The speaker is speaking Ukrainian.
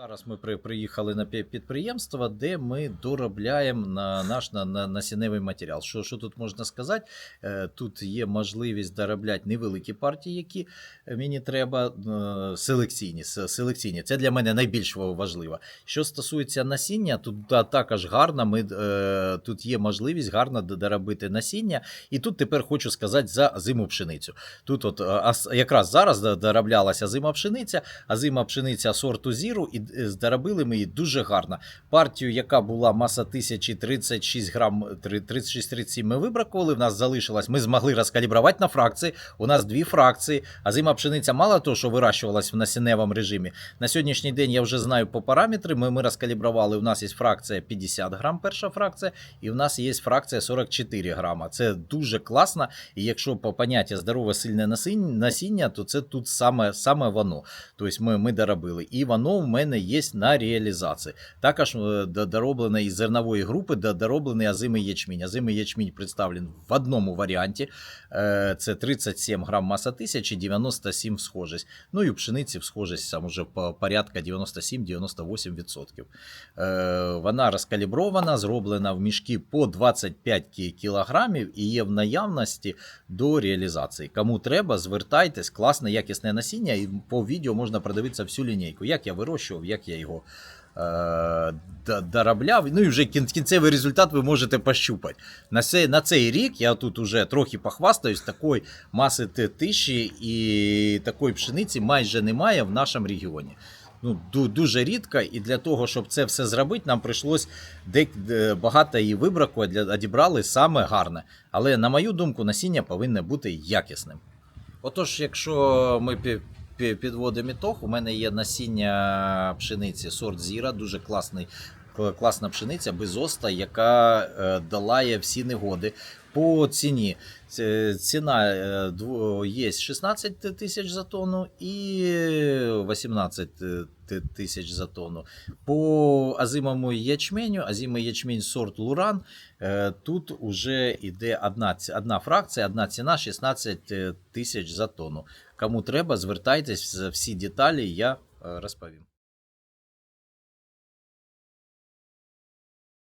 Зараз ми при, приїхали на пі- підприємство, де ми доробляємо на наш на, на, насінневий матеріал. Що, що тут можна сказати? Е, Тут є можливість доробляти невеликі партії, які мені треба, е, селекційні. селекційні. Це для мене найбільш важливо. Що стосується насіння, тут та- також гарно. Ми, е, тут є можливість гарно доробити насіння. І тут тепер хочу сказати за зиму пшеницю. Тут, от якраз зараз дороблялася зима пшениця, а зима пшениця сорту Зіру, і е, доробили ми її дуже гарно. Партію, яка була маса тисячі 36 грам, 36-37 ми вибракували. В нас залишилось, ми змогли розкалібрувати на фракції. У нас дві фракції. А зима пшениця мало того, що вирощувалась в насінневому режимі. На сьогоднішній день я вже знаю по параметри. Ми, ми розкалібрували. У нас є фракція 50 грам, перша фракція, і в нас є фракція 44 грама. Це дуже класно. І якщо по поняття здорове сильне насіння, то це тут саме, саме воно. Тобто ми, ми доробили. І воно в мене є на реалізації. Також е, до- дороблено із зернової групи, до- дороблений азимий ячмінь. Азимий ячмінь представлений в одному варіанті. Е, Це 37 грам маса тисячі, 97 схожість. Ну і у пшениці схожість там уже по порядка 97-98%. Е, Вона розкалібрована, зроблена в мішки по 25 кі- кілограмів і є в наявності до реалізації. Кому треба, звертайтесь, класне, якісне насіння, і по відео можна продивитися всю лінійку, як я вирощував, як я його. е, Доробляв, ну і вже кін- кінцевий результат ви можете пощупати. На цей, на цей рік я тут уже трохи похвастаюсь, такої маси тиші і такої пшениці майже немає в нашому регіоні. Ну, дуже рідко, і для того, щоб це все зробити, нам прийшлось багато її вибракувати, для одібрали саме гарне. Але, на мою думку, насіння повинне бути якісним. Отож, якщо ми підводимо ітог, у мене є насіння пшениці сорт Зіра, дуже класний. Класна пшениця без оста, яка е, долає всі негоди. По ціні ціна е, є 16 тисяч за тонну і 18 тисяч за тонну. По азимовому ячменю, азимий ячмень сорт Луран, е, тут уже йде одна, одна фракція, одна ціна 16 тисяч за тонну. Кому треба, звертайтесь, всі деталі я е, розповім.